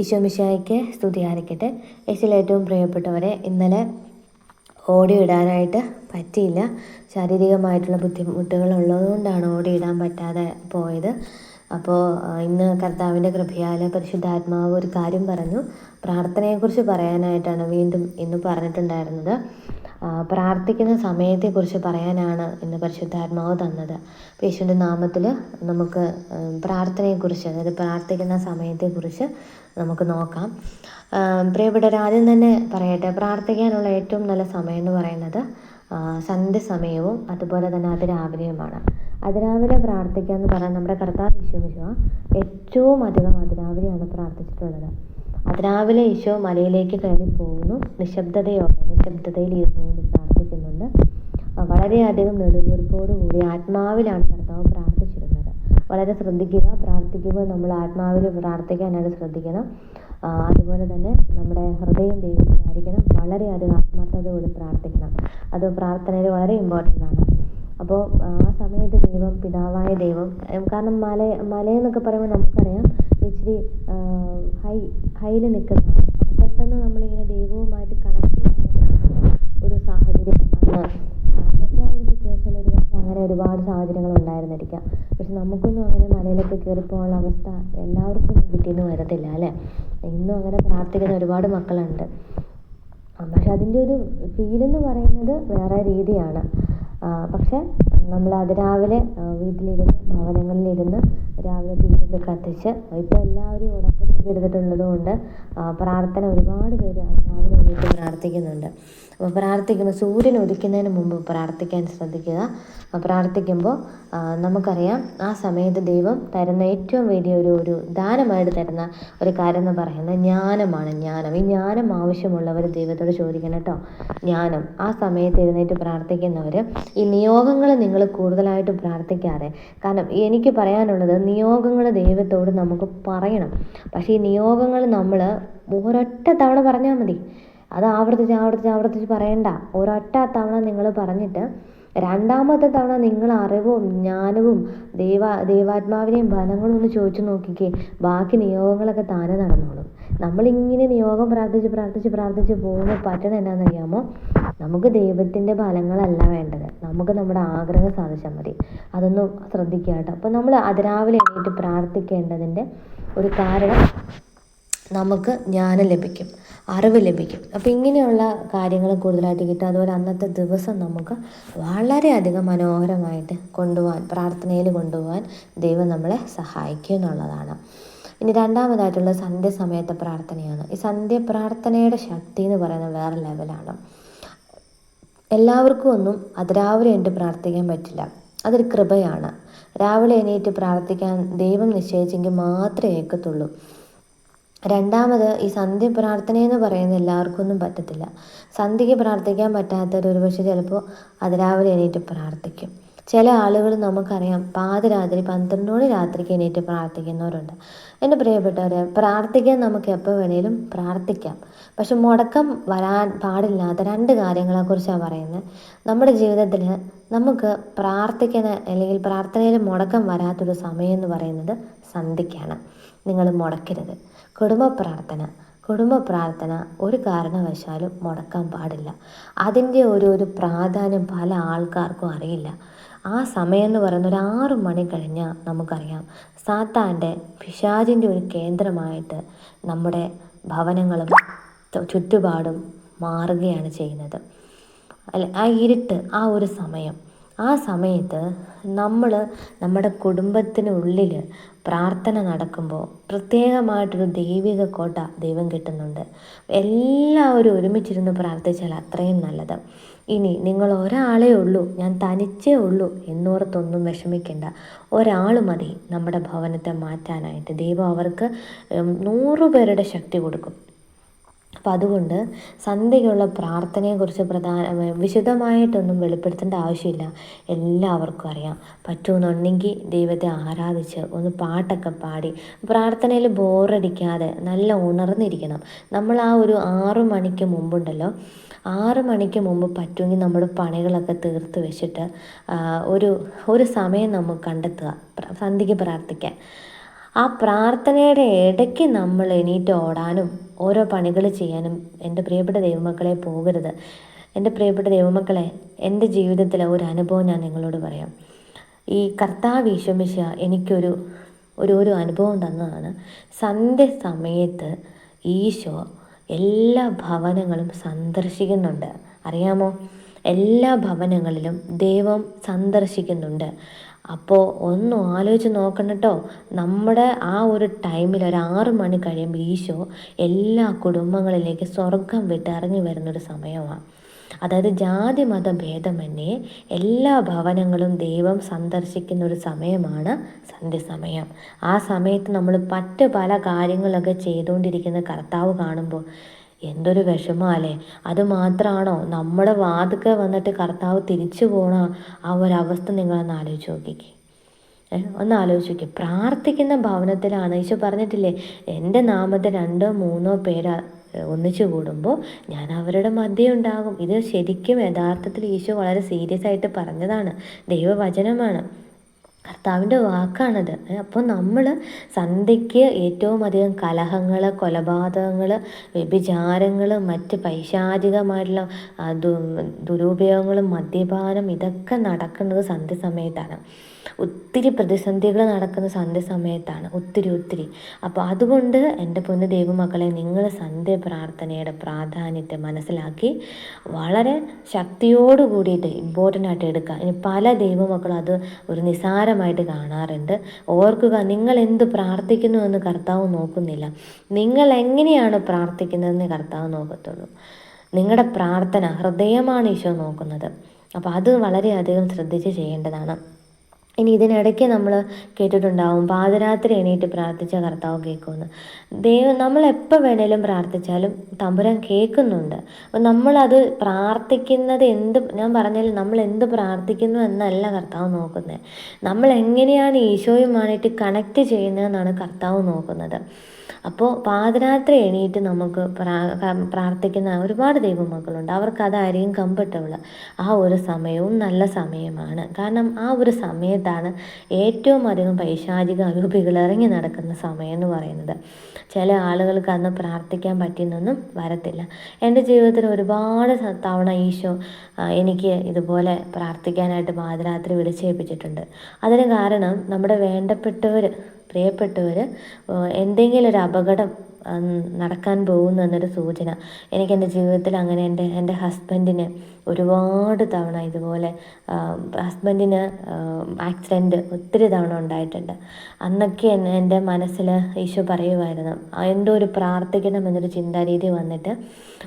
ഈശോമിശായിക്ക് സ്തുതി ആരിക്കട്ടെ യേശുവിൽ ഏറ്റവും പ്രിയപ്പെട്ടവരെ ഇന്നലെ ഓഡിയോ ഇടാനായിട്ട് പറ്റിയില്ല. ശാരീരികമായിട്ടുള്ള ബുദ്ധിമുട്ടുകൾ ഉള്ളതുകൊണ്ടാണ് ഓഡിയോ ഇടാൻ പറ്റാതെ പോയത്. അപ്പോൾ ഇന്ന് കർത്താവിന്റെ കൃപയാൽ പരിശുദ്ധാത്മാവ് ഒരു കാര്യം പറഞ്ഞു. പ്രാർത്ഥനയെക്കുറിച്ച് പറയാനായിട്ടാണ് വീണ്ടും ഇന്ന് പറഞ്ഞിട്ടുണ്ടായിരുന്നത്. പ്രാർത്ഥിക്കുന്ന സമയത്തെക്കുറിച്ച് പറയാനാണ് ഇന്ന് പരിശുദ്ധാത്മാവ് തന്നത്. യേശുവിന്റെ നാമത്തിൽ നമുക്ക് പ്രാർത്ഥനയെക്കുറിച്ച് അതായത് പ്രാർത്ഥിക്കുന്ന സമയത്തെക്കുറിച്ച് നമുക്ക് നോക്കാം. പ്രിയപ്പെട്ടവർ ആദ്യം തന്നെ പറയട്ടെ പ്രാർത്ഥിക്കാനുള്ള ഏറ്റവും നല്ല സമയം എന്ന് പറയുന്നത് സന്ധ്യ സമയവും അതുപോലെ തന്നെ അതിരാവിലെയുമാണ്. അതിരാവിലെ പ്രാർത്ഥിക്കുക എന്ന് പറയാൻ നമ്മുടെ കർത്താവ് ഈശോമിശുവ ഏറ്റവും അധികം അതിരാവിലെയാണ് പ്രാർത്ഥിച്ചിട്ടുള്ളത്. അതിരാവിലെ ഈശോ മലയിലേക്ക് കയറി പോകുന്നു നിശബ്ദതയോടെ നിശബ്ദതയിൽ ഇരുന്നുകൊണ്ട് പ്രാർത്ഥിക്കുന്നുണ്ട്. വളരെയധികം നെടുവീർപ്പോടുകൂടി ആത്മാവിലാണ് കർത്താവ് പ്രാർത്ഥിച്ചിരുന്നത്. വളരെ ശ്രദ്ധിക്കുക പ്രാർത്ഥിക്കുമ്പോൾ നമ്മൾ ആത്മാവിൽ പ്രാർത്ഥിക്കാനായിട്ട് ശ്രദ്ധിക്കണം. അതുപോലെ തന്നെ നമ്മുടെ ഹൃദയം ദൈവത്തിനായിരിക്കണം. വളരെയധികം ആത്മാർത്ഥതയോടെ പ്രാർത്ഥിക്കണം. അത് പ്രാർത്ഥനയിൽ വളരെ ഇമ്പോർട്ടന്റ് ആണ്. അപ്പോൾ ആ സമയത്ത് ദൈവം പിതാവായ ദൈവം. കാരണം മല മലയെന്നൊക്കെ പറയുമ്പോൾ നമുക്കറിയാം ഇച്ചിരി ഹൈ ഹൈയിൽ നിൽക്കുന്നതാണ്. പെട്ടെന്ന് നമ്മളിങ്ങനെ ദൈവവുമായിട്ട് കണക്ട് ചെയ്യാനായിട്ട് ഒരു സാഹചര്യം ഒരു അങ്ങനെ ഒരുപാട് സാഹചര്യങ്ങൾ ഉണ്ടായിരുന്നിരിക്കാം. പക്ഷെ നമുക്കൊന്നും അങ്ങനെ മലയിലൊക്കെ കയറി പോകാനുള്ള അവസ്ഥ എല്ലാവർക്കും കിട്ടിയെന്ന് വരത്തില്ല അല്ലേ? ഇന്നും അങ്ങനെ പ്രാർത്ഥിക്കുന്ന ഒരുപാട് മക്കളുണ്ട്. പക്ഷെ അതിന്റെ ഒരു ഫീലെന്ന് പറയുന്നത് വേറെ രീതിയാണ്. പക്ഷേ നമ്മൾ അതിരാവിലെ വീട്ടിലിരുന്ന് ഭവനങ്ങളിലിരുന്ന് രാവിലെ തിരിയൊക്കെ കത്തിച്ച് ഇപ്പോൾ എല്ലാവരും ഉടമ്പടിയൊക്കെ എടുത്തിട്ടുള്ളത് കൊണ്ട് പ്രാർത്ഥന ഒരുപാട് പേര് രാവിലെ എണീറ്റ് പ്രാർത്ഥിക്കുന്നുണ്ട്. അപ്പോൾ പ്രാർത്ഥിക്കുമ്പോൾ സൂര്യൻ ഉദിക്കുന്നതിന് മുമ്പ് പ്രാർത്ഥിക്കാൻ ശ്രദ്ധിക്കുക. പ്രാർത്ഥിക്കുമ്പോൾ നമുക്കറിയാം ആ സമയത്ത് ദൈവം തരുന്ന ഏറ്റവും വലിയ ഒരു ഒരു ദാനമായിട്ട് തരുന്ന ഒരു കാര്യം എന്ന് പറയുന്നത് ജ്ഞാനമാണ് ജ്ഞാനം. ഈ ജ്ഞാനം ആവശ്യമുള്ളവർ ദൈവത്തോട് ചോദിക്കണം കേട്ടോ. ജ്ഞാനം. ആ സമയത്ത് എഴുന്നേറ്റ് പ്രാർത്ഥിക്കുന്നവർ ഈ നിയോഗങ്ങൾ നിങ്ങൾ കൂടുതലായിട്ട് പ്രാർത്ഥിക്കാതെ കാരണം എനിക്ക് പറയാനുള്ളത് നിയോഗങ്ങൾ ദൈവത്തോട് നമുക്ക് പറയണം. പക്ഷേ ഈ നിയോഗങ്ങൾ നമ്മൾ ഒരൊറ്റ തവണ പറഞ്ഞാൽ മതി. അത് ആവർത്തിച്ച് ആവർത്തിച്ച് ആവർത്തിച്ച് പറയണ്ട. ഒരൊറ്റ തവണ നിങ്ങൾ പറഞ്ഞിട്ട് രണ്ടാമത്തെ തവണ നിങ്ങൾ അറിവും ജ്ഞാനവും ദൈവ ദൈവാത്മാവിനെയും ബലങ്ങളും ഒന്ന് ചോദിച്ചു നോക്കിക്കേ. ബാക്കി നിയോഗങ്ങളൊക്കെ താനെ നടന്നോളും. നമ്മളിങ്ങനെ നിയോഗം പ്രാർത്ഥിച്ച് പ്രാർത്ഥിച്ച് പ്രാർത്ഥിച്ച് പോകുമ്പോൾ പറ്റണ എന്നാണെന്നറിയാമോ നമുക്ക് ദൈവത്തിന്റെ ഫലങ്ങളല്ല വേണ്ടത്. നമുക്ക് നമ്മുടെ ആഗ്രഹം സാധിച്ചാൽ മതി. അതൊന്ന് ശ്രദ്ധിക്കുക കേട്ടോ. അപ്പോൾ നമ്മൾ അതിരാവിലെ എണീറ്റ് പ്രാർത്ഥിക്കേണ്ടതിന്റെ ഒരു കാരണം നമുക്ക് ജ്ഞാനം ലഭിക്കും അറിവ് ലഭിക്കും. അപ്പോൾ ഇങ്ങനെയുള്ള കാര്യങ്ങൾ കൂടുതലായിട്ട് കിട്ടും. അതുപോലെ അന്നത്തെ ദിവസം നമുക്ക് വളരെയധികം മനോഹരമായിട്ട് കൊണ്ടുപോകാൻ പ്രാർത്ഥനയിൽ കൊണ്ടുപോകാൻ ദൈവം നമ്മളെ സഹായിക്കും എന്നുള്ളതാണ്. ഇനി രണ്ടാമതായിട്ടുള്ള സന്ധ്യ സമയത്തെ പ്രാർത്ഥനയാണ്. ഈ സന്ധ്യ പ്രാർത്ഥനയുടെ ശക്തി എന്ന് പറയുന്നത് വേറെ ലെവലാണ്. എല്ലാവർക്കും ഒന്നും അതിരാവിലെ എണീറ്റ് പ്രാർത്ഥിക്കാൻ പറ്റില്ല. അതൊരു കൃപയാണ്. രാവിലെ എണീറ്റ് പ്രാർത്ഥിക്കാൻ ദൈവം നിശ്ചയിച്ചെങ്കിൽ മാത്രമേ ഏക്കത്തുള്ളൂ രണ്ടാമത് ഈ സന്ധ്യ പ്രാർത്ഥന എന്ന് പറയുന്നത് എല്ലാവർക്കും ഒന്നും പറ്റത്തില്ല. സന്ധ്യയ്ക്ക് പ്രാർത്ഥിക്കാൻ പറ്റാത്തവർ ഒരുപക്ഷെ ചിലപ്പോൾ അതിരാവിലെ എണീറ്റ് പ്രാർത്ഥിക്കും. ചില ആളുകൾ നമുക്കറിയാം പാതിരാത്രി പന്ത്രണ്ട് മണി രാത്രിക്ക് എണീറ്റ് പ്രാർത്ഥിക്കുന്നവരുണ്ട്. എന്റെ പ്രിയപ്പെട്ടവരെ പ്രാർത്ഥിക്കാൻ നമുക്ക് എപ്പോൾ വേണേലും പ്രാർത്ഥിക്കാം. പക്ഷെ മുടക്കം വരാൻ പാടില്ലാത്ത രണ്ട് കാര്യങ്ങളെക്കുറിച്ചാണ് പറയുന്നത്. നമ്മുടെ ജീവിതത്തിൽ നമുക്ക് പ്രാർത്ഥിക്കുന്ന അല്ലെങ്കിൽ പ്രാർത്ഥനയിൽ മുടക്കം വരാത്തൊരു സമയം എന്ന് പറയുന്നത് സന്ധിക്കാണ്. നിങ്ങൾ മുടക്കരുത്. കുടുംബ പ്രാർത്ഥന കുടുംബ പ്രാർത്ഥന ഒരു കാരണവശാലും മുടക്കാൻ പാടില്ല. അതിന്റെ ഒരു ഒരു പ്രാധാന്യം പല ആൾക്കാർക്കും അറിയില്ല. ആ സമയം എന്ന് പറയുന്ന ഒരു ആറു മണി കഴിഞ്ഞാൽ നമുക്കറിയാം. സാത്താന്റെ പിശാജിന്റെ ഒരു കേന്ദ്രമായിട്ട് നമ്മുടെ ഭവനങ്ങളും ചുറ്റുപാടും മാറുകയാണ് ചെയ്യുന്നത്. അല്ല ആ ഇരുട്ട് ആ ഒരു സമയം. ആ സമയത്ത് നമ്മൾ നമ്മുടെ കുടുംബത്തിനുള്ളിൽ പ്രാർത്ഥന നടക്കുമ്പോൾ പ്രത്യേകമായിട്ടൊരു ദൈവിക കോട്ട ദൈവം കിട്ടുന്നുണ്ട്. എല്ലാവരും ഒരുമിച്ചിരുന്ന് പ്രാർത്ഥിച്ചാൽ അത്രയും നല്ലത്. ഇനി നിങ്ങൾ ഒരാളേ ഉള്ളൂ ഞാൻ തനിച്ചേ ഉള്ളൂ എന്നോർത്തൊന്നും വിഷമിക്കേണ്ട. ഒരാൾ മതി നമ്മുടെ ഭവനത്തെ മാറ്റാനായിട്ട്. ദൈവം അവർക്ക് നൂറു പേരുടെ ശക്തി കൊടുക്കും. അപ്പം അതുകൊണ്ട് സന്ധ്യയ്ക്കുള്ള പ്രാർത്ഥനയെക്കുറിച്ച് പ്രധാന വിശദമായിട്ടൊന്നും വെളിപ്പെടുത്തേണ്ട ആവശ്യമില്ല. എല്ലാവർക്കും അറിയാം. പറ്റുമെന്നുണ്ടെങ്കിൽ ദൈവത്തെ ആരാധിച്ച് ഒന്ന് പാട്ടൊക്കെ പാടി പ്രാർത്ഥനയിൽ ബോറടിക്കാതെ നല്ല ഉണർന്നിരിക്കണം. നമ്മൾ ആ ഒരു ആറു മണിക്ക് മുമ്പുണ്ടല്ലോ. ആറ് മണിക്ക് മുമ്പ് പറ്റുമെങ്കിൽ നമ്മുടെ പണികളൊക്കെ തീർത്ത് വെച്ചിട്ട് ഒരു ഒരു സമയം നമുക്ക് കണ്ടെത്തുക സന്ധ്യയ്ക്ക് പ്രാർത്ഥിക്കാൻ. ആ പ്രാർത്ഥനയുടെ ഇടയ്ക്ക് നമ്മൾ എണീറ്റ് ഓടാനും ഓരോ പണികൾ ചെയ്യാനും എന്റെ പ്രിയപ്പെട്ട ദൈവമക്കളെ പോകരുത്. എന്റെ പ്രിയപ്പെട്ട ദൈവമക്കളെ എന്റെ ജീവിതത്തിലെ ഒരു അനുഭവം ഞാൻ നിങ്ങളോട് പറയാം. ഈ കർത്താവ് ഈശോമിശ എനിക്കൊരു ഒരു ഒരു അനുഭവം തന്നതാണ്. സന്ധ്യ സമയത്ത് ഈശോ എല്ലാ ഭവനങ്ങളും സന്ദർശിക്കുന്നുണ്ട്. അറിയാമോ? എല്ലാ ഭവനങ്ങളിലും ദൈവം സന്ദർശിക്കുന്നുണ്ട്. അപ്പോൾ ഒന്ന് ആലോചിച്ച് നോക്കണം കേട്ടോ നമ്മുടെ ആ ഒരു ടൈമിൽ ഒരു ആറ് മണി കഴിയുമ്പോൾ ഈശോ എല്ലാ കുടുംബങ്ങളിലേക്ക് സ്വർഗം വിട്ട് ഇറങ്ങി വരുന്നൊരു സമയമാണ് അതായത് ജാതി മത ഭേദമന്യേ എല്ലാ ഭവനങ്ങളും ദൈവം സന്ദർശിക്കുന്ന ഒരു സമയമാണ് സന്ധ്യസമയം ആ സമയത്ത് നമ്മൾ പറ്റ് പല കാര്യങ്ങളൊക്കെ ചെയ്തുകൊണ്ടിരിക്കുന്ന കർത്താവ് കാണുമ്പോൾ എന്തൊരു വിഷമമല്ലേ? അത് മാത്രമാണോ നമ്മുടെ വാതുക്കെ വന്നിട്ട് കർത്താവ് തിരിച്ചു പോണ ആ ഒരവസ്ഥ നിങ്ങളൊന്ന് ആലോചിച്ച് നോക്കിക്കേ. ഒന്ന് ആലോചിച്ച് പ്രാർത്ഥിക്കുന്ന ഭവനത്തിലാണ്. ഈശോ പറഞ്ഞിട്ടില്ലേ എന്റെ നാമത്തെ രണ്ടോ മൂന്നോ പേര് ഒന്നിച്ചു കൂടുമ്പോൾ ഞാൻ അവരുടെ മധ്യ ഉണ്ടാകും. ഇത് ശരിക്കും യഥാർത്ഥത്തിൽ ഈശോ വളരെ സീരിയസ് ആയിട്ട് പറഞ്ഞതാണ്. ദൈവവചനമാണ്. കർത്താവിന്റെ വാക്കാണത്. അപ്പോൾ നമ്മൾ സന്ധ്യയ്ക്ക് ഏറ്റവും അധികം കലഹങ്ങൾ കൊലപാതകങ്ങൾ വ്യഭിചാരങ്ങൾ മറ്റ് പൈശാചികമായിട്ടുള്ള ദുരുപയോഗങ്ങളും മദ്യപാനം ഇതൊക്കെ നടക്കുന്നത് സന്ധ്യ സമയത്താണ്. ഒത്തിരി പ്രതിസന്ധികൾ നടക്കുന്ന സന്ധ്യ സമയത്താണ് ഒത്തിരി ഒത്തിരി. അപ്പോൾ അതുകൊണ്ട് എന്റെ പൊന്ന് ദൈവമക്കളെ നിങ്ങൾ സന്ധ്യ പ്രാർത്ഥനയുടെ പ്രാധാന്യത്തെ മനസ്സിലാക്കി വളരെ ശക്തിയോട് കൂടിയിട്ട് ഇമ്പോർട്ടന്റ് ആയിട്ട് എടുക്കുക. ഇനി പല ദൈവമക്കളും അത് ഒരു നിസാരമായിട്ട് കാണാറുണ്ട്. ഓർക്കുക നിങ്ങൾ എന്ത് പ്രാർത്ഥിക്കുന്നു എന്ന് കർത്താവ് നോക്കുന്നില്ല. നിങ്ങൾ എങ്ങനെയാണ് പ്രാർത്ഥിക്കുന്നതെന്ന് കർത്താവ് നോക്കത്തുള്ളൂ. നിങ്ങളുടെ പ്രാർത്ഥന ഹൃദയമാണ് ഈശോ നോക്കുന്നത്. അപ്പോൾ അത് വളരെയധികം ശ്രദ്ധിച്ച് ചെയ്യേണ്ടതാണ്. ഇനി ഇതിനിടയ്ക്ക് നമ്മൾ കേട്ടിട്ടുണ്ടാവും പാതിരാത്രി എണീറ്റ് പ്രാർത്ഥിച്ച കർത്താവ് കേൾക്കുമെന്ന്. ദൈവം നമ്മൾ എപ്പോൾ വേണേലും പ്രാർത്ഥിച്ചാലും തമ്പുരാൻ കേൾക്കുന്നുണ്ട്. അപ്പം നമ്മളത് പ്രാർത്ഥിക്കുന്നത് എന്ത് ഞാൻ പറഞ്ഞാലും നമ്മൾ എന്ത് പ്രാർത്ഥിക്കുന്നു എന്നല്ല കർത്താവ് നോക്കുന്നത്. നമ്മൾ എങ്ങനെയാണ് ഈശോയുമായിട്ട് കണക്റ്റ് ചെയ്യുന്നതെന്നാണ് കർത്താവ് നോക്കുന്നത്. അപ്പോൾ പാതിരാത്രി എണീറ്റ് നമുക്ക് പ്രാർത്ഥിക്കുന്ന ഒരുപാട് ദൈവമക്കളുണ്ട്. അവർക്ക് അതായിരിക്കും കംഫർട്ടബിൾ ആ ഒരു സമയവും നല്ല സമയമാണ്. കാരണം ആ ഒരു സമയത്താണ് ഏറ്റവും അധികം പൈശാചിക അരൂപികൾ ഇറങ്ങി നടക്കുന്ന സമയം എന്ന് പറയുന്നത്. ചില ആളുകൾക്ക് അന്ന് പ്രാർത്ഥിക്കാൻ പറ്റിയെന്നൊന്നും വരത്തില്ല. എന്റെ ജീവിതത്തിൽ ഒരുപാട് തവണ ഈശോ എനിക്ക് ഇതുപോലെ പ്രാർത്ഥിക്കാനായിട്ട് പാതിരാത്രി വിളിച്ചേൽപ്പിച്ചിട്ടുണ്ട്. അതിന് കാരണം നമ്മുടെ വേണ്ടപ്പെട്ടവർ പ്രിയപ്പെട്ടവർ എന്തെങ്കിലും ഒരു അപകടം നടക്കാൻ പോകുന്നു എന്നൊരു സൂചന. എനിക്ക് എന്റെ ജീവിതത്തിൽ അങ്ങനെ എന്റെ എന്റെ ഹസ്ബൻഡിന് ഒരുപാട് തവണ ഇതുപോലെ ഹസ്ബൻഡിന് ആക്സിഡന്റ് ഒത്തിരി തവണ ഉണ്ടായിട്ടുണ്ട്. അന്നൊക്കെ എന്റെ മനസ്സിൽ ഈശോ പറയുമായിരുന്നു എന്തോ ഒരു പ്രാർത്ഥിക്കണം എന്നൊരു ചിന്താരീതി വന്നിട്ട്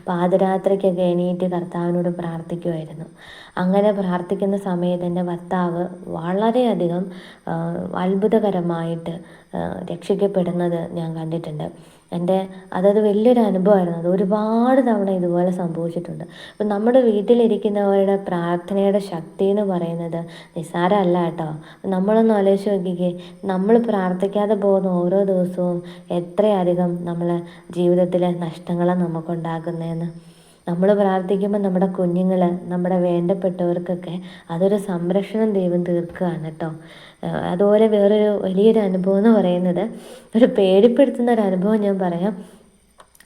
പാതിരാത്രിക്കൊക്കെ എണീറ്റ് കർത്താവിനോട് പ്രാർത്ഥിക്കുമായിരുന്നു. അങ്ങനെ പ്രാർത്ഥിക്കുന്ന സമയത്ത് എന്റെ ഭർത്താവ് വളരെയധികം അത്ഭുതകരമായിട്ട് രക്ഷിക്കപ്പെടുന്നത് ഞാൻ കണ്ടിട്ടുണ്ട്. എന്റെ അതത് വലിയൊരു അനുഭവമായിരുന്നു. അത് ഒരുപാട് തവണ ഇതുപോലെ സംഭവിച്ചിട്ടുണ്ട്. അപ്പം നമ്മുടെ വീട്ടിലിരിക്കുന്നവരുടെ പ്രാർത്ഥനയുടെ ശക്തി എന്ന് പറയുന്നത് നിസ്സാരമല്ല കേട്ടോ. നമ്മളൊന്ന് ആലോചിച്ച് നോക്കിക്കേ. നമ്മൾ പ്രാർത്ഥിക്കാതെ പോകുന്ന ഓരോ ദിവസവും എത്രയധികം നമ്മളെ ജീവിതത്തിലെ നഷ്ടങ്ങളാണ് നമുക്കുണ്ടാക്കുന്നതെന്ന് നമ്മൾ പ്രാർത്ഥിക്കുമ്പോൾ നമ്മുടെ കുഞ്ഞുങ്ങൾ നമ്മുടെ വേണ്ടപ്പെട്ടവർക്കൊക്കെ അതൊരു സംരക്ഷണം ദൈവം തീർക്കുകയാണ് കേട്ടോ. അതുപോലെ വേറൊരു വലിയൊരു അനുഭവം എന്ന് പറയുന്നത് ഒരു പേടിപ്പെടുത്തുന്ന ഒരു അനുഭവം ഞാൻ പറയാം.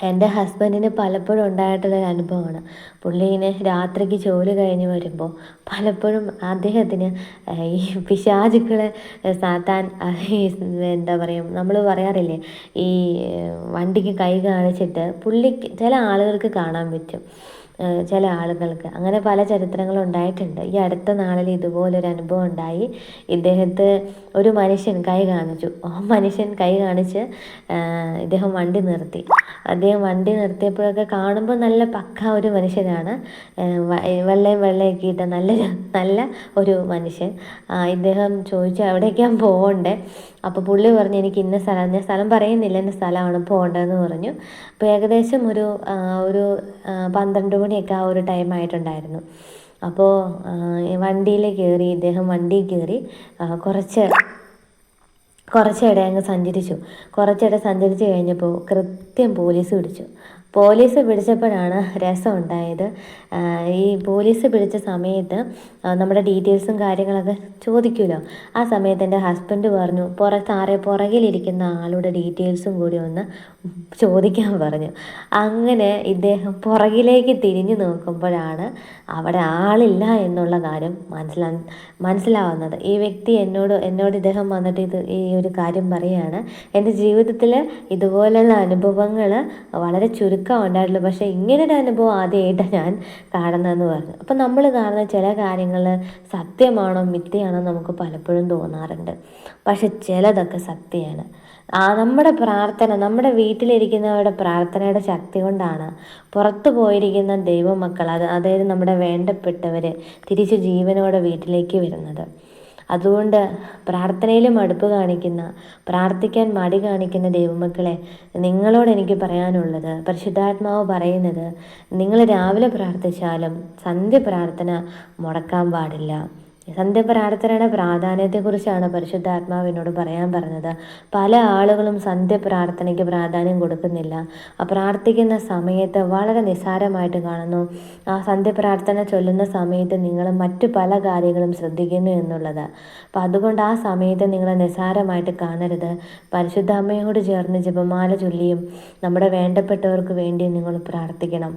എന്റെ ഹസ്ബൻഡിന് പലപ്പോഴും ഉണ്ടായിട്ടുള്ളൊരു അനുഭവമാണ്. പുള്ളീനെ രാത്രിക്ക് ജോലി കഴിഞ്ഞ് വരുമ്പോൾ പലപ്പോഴും അദ്ദേഹത്തിന് ഈ പിശാചുക്കളെ സാത്താൻ എന്താ പറയുക നമ്മൾ പറയാറില്ലേ ഈ വണ്ടിക്ക് കൈ കാണിച്ചിട്ട് പുള്ളിക്ക് ചില ആളുകൾക്ക് കാണാൻ പറ്റും. ചില ആളുകൾക്ക്. അങ്ങനെ പല ചരിത്രങ്ങളും ഉണ്ടായിട്ടുണ്ട്. ഈ അടുത്ത നാളിൽ ഇതുപോലൊരു അനുഭവം ഉണ്ടായി. ഇദ്ദേഹത്തെ ഒരു മനുഷ്യൻ കൈ കാണിച്ചു. ആ മനുഷ്യൻ കൈ കാണിച്ച് ഇദ്ദേഹം വണ്ടി നിർത്തി. അദ്ദേഹം വണ്ടി നിർത്തിയപ്പോഴൊക്കെ കാണുമ്പോൾ നല്ല പക്ക ഒരു മനുഷ്യനാണ്. വെള്ളയും വെള്ളയൊക്കെ ഇട്ട നല്ല നല്ല ഒരു മനുഷ്യൻ. ഇദ്ദേഹം ചോദിച്ചു എവിടേക്കാൻ പോകണ്ടേ? അപ്പോൾ പുള്ളി പറഞ്ഞു എനിക്ക് ഇന്ന സ്ഥലം ഞാൻ സ്ഥലം പറയുന്നില്ല എന്റെ സ്ഥലമാണ് പോകേണ്ടതെന്ന് പറഞ്ഞു. അപ്പോൾ ഏകദേശം ഒരു ഒരു പന്ത്രണ്ട് മണിയൊക്കെ ആ ഒരു ടൈം ആയിട്ടുണ്ടായിരുന്നു. അപ്പോൾ വണ്ടിയിൽ കയറി ഇദ്ദേഹം വണ്ടിയിൽ കയറി കുറച്ച് കുറച്ചിടെ അങ്ങ് സഞ്ചരിച്ചു. കുറച്ചിടെ സഞ്ചരിച്ച് കഴിഞ്ഞപ്പോൾ കൃത്യം പോലീസ് പിടിച്ചു. പോലീസ് പിടിച്ചപ്പോഴാണ് രസം ഉണ്ടായത് ഈ പോലീസ് പിടിച്ച സമയത്ത് നമ്മുടെ ഡീറ്റെയിൽസും കാര്യങ്ങളൊക്കെ ചോദിക്കുമല്ലോ ആ സമയത്ത് എന്റെ ഹസ്ബൻഡ് പറഞ്ഞു പുറത്താറെ താറെ പുറകിലിരിക്കുന്ന ആളുടെ ഡീറ്റെയിൽസും കൂടി ഒന്ന് ചോദിക്കാൻ പറഞ്ഞു. അങ്ങനെ ഇദ്ദേഹം പുറകിലേക്ക് തിരിഞ്ഞു നോക്കുമ്പോഴാണ് അവിടെ ആളില്ല എന്നുള്ള കാര്യം മനസ്സിലാ മനസ്സിലാവുന്നത്. ഈ വ്യക്തി എന്നോട് എന്നോട് ഇദ്ദേഹം വന്നിട്ട് ഇത് ഈ ഒരു കാര്യം പറയുകയാണ് എന്റെ ജീവിതത്തിൽ ഇതുപോലെയുള്ള അനുഭവങ്ങൾ വളരെ ചുരുക്കം ഉണ്ടായിട്ടുള്ളൂ. പക്ഷേ ഇങ്ങനൊരു അനുഭവം ആദ്യമായിട്ടാണ് ഞാൻ കാണുന്നതെന്ന് പറഞ്ഞു. അപ്പം നമ്മൾ കാണുന്ന ചില കാര്യങ്ങൾ സത്യമാണോ മിഥ്യയാണോ നമുക്ക് പലപ്പോഴും തോന്നാറുണ്ട്. പക്ഷെ ചിലതൊക്കെ സത്യമാണ്. ആ നമ്മുടെ പ്രാർത്ഥന നമ്മുടെ വീട്ടിലിരിക്കുന്നവരുടെ പ്രാർത്ഥനയുടെ ശക്തി കൊണ്ടാണ് പുറത്തു പോയിരിക്കുന്ന ദൈവമക്കൾ അത് അതായത് നമ്മുടെ വേണ്ടപ്പെട്ടവർ തിരിച്ച് ജീവനോടെ വീട്ടിലേക്ക് വരുന്നത്. അതുകൊണ്ട് പ്രാർത്ഥനയിൽ മടുപ്പ് കാണിക്കുന്ന പ്രാർത്ഥിക്കാൻ മടി കാണിക്കുന്ന ദൈവമക്കളെ നിങ്ങളോട് എനിക്ക് പറയാനുള്ളത് പരിശുദ്ധാത്മാവ് പറയുന്നത് നിങ്ങൾ രാവിലെ പ്രാർത്ഥിച്ചാലും സന്ധ്യ പ്രാർത്ഥന മുടക്കാൻ പാടില്ല. സന്ധ്യപ്രാർത്ഥനയുടെ പ്രാധാന്യത്തെക്കുറിച്ചാണ് പരിശുദ്ധാത്മാവിനോട് പറയാൻ പറഞ്ഞത്. പല ആളുകളും സന്ധ്യ പ്രാർത്ഥനയ്ക്ക് പ്രാധാന്യം കൊടുക്കുന്നില്ല. ആ പ്രാർത്ഥിക്കുന്ന സമയത്ത് വളരെ നിസ്സാരമായിട്ട് കാണുന്നു. ആ സന്ധ്യ പ്രാർത്ഥന ചൊല്ലുന്ന സമയത്ത് നിങ്ങൾ മറ്റു പല കാര്യങ്ങളും ശ്രദ്ധിക്കുന്നു എന്നുള്ളത്. അപ്പം അതുകൊണ്ട് ആ സമയത്ത് നിങ്ങൾ നിസ്സാരമായിട്ട് കാണരുത്. പരിശുദ്ധ അമ്മയോട് ചേർന്ന് ജപമാല ചൊല്ലിയും നമ്മുടെ വേണ്ടപ്പെട്ടവർക്ക് വേണ്ടി നിങ്ങൾ പ്രാർത്ഥിക്കണം.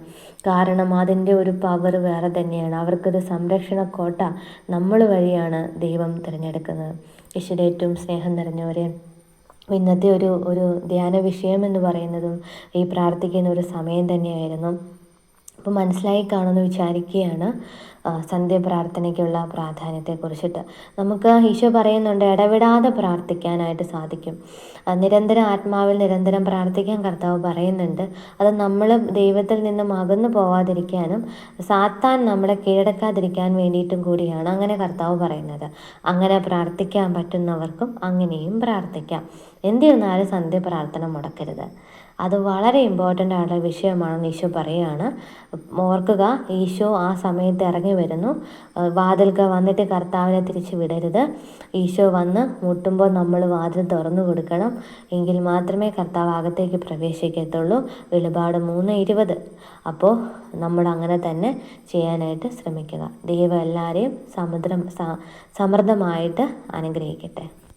കാരണം അതിന്റെ ഒരു പവർ വേറെ തന്നെയാണ്. അവർക്കത് സംരക്ഷണ കോട്ട നമ്മൾ വഴിയാണ് ദൈവം തിരഞ്ഞെടുക്കുന്നത്. ഈശ്വര ഏറ്റവും സ്നേഹം നിറഞ്ഞവരെ ഇന്നത്തെ ഒരു ഒരു ധ്യാന വിഷയം എന്ന് പറയുന്നതും ഈ പ്രാർത്ഥിക്കുന്ന ഒരു സമയം തന്നെയായിരുന്നു. അപ്പോൾ മനസ്സിലായി കാണുമെന്ന് വിചാരിക്കുകയാണ്. സന്ധ്യ പ്രാർത്ഥനയ്ക്കുള്ള പ്രാധാന്യത്തെക്കുറിച്ചിട്ട്. നമുക്ക് ഈശോ പറയുന്നുണ്ട് ഇടവിടാതെ പ്രാർത്ഥിക്കാനായിട്ട് സാധിക്കും. നിരന്തരം ആത്മാവിൽ നിരന്തരം പ്രാർത്ഥിക്കാൻ കർത്താവ് പറയുന്നുണ്ട്. അത് നമ്മൾ ദൈവത്തിൽ നിന്നും അകന്നു പോവാതിരിക്കാനും സാത്താൻ നമ്മളെ കീഴടക്കാതിരിക്കാൻ വേണ്ടിയിട്ടും കൂടിയാണ് അങ്ങനെ കർത്താവ് പറയുന്നത്. അങ്ങനെ പ്രാർത്ഥിക്കാൻ പറ്റുന്നവർക്കും അങ്ങനെയും പ്രാർത്ഥിക്കാം. എന്തിരുന്നാലും സന്ധ്യ പ്രാർത്ഥന മുടക്കരുത്. അത് വളരെ ഇമ്പോർട്ടന്റ് ആയിട്ടുള്ള വിഷയമാണെന്ന് ഈശോ പറയുകയാണ്. ഓർക്കുക ഈശോ ആ സമയത്ത് ഇറങ്ങി വരുന്നു. വാതിൽക്ക വന്നിട്ട് കർത്താവിനെ തിരിച്ച് വിടരുത്. ഈശോ വന്ന് മുട്ടുമ്പോൾ നമ്മൾ വാതിൽ തുറന്നു കൊടുക്കണം. എങ്കിൽ മാത്രമേ കർത്താവ് അകത്തേക്ക് പ്രവേശിക്കത്തുള്ളൂ. വെളിപാട് മൂന്ന് ഇരുപത്. അപ്പോൾ നമ്മൾ അങ്ങനെ തന്നെ ചെയ്യാനായിട്ട് ശ്രമിക്കുക. ദൈവം എല്ലാവരെയും സമുദ്രം സമൃദ്ധമായിട്ട് അനുഗ്രഹിക്കട്ടെ.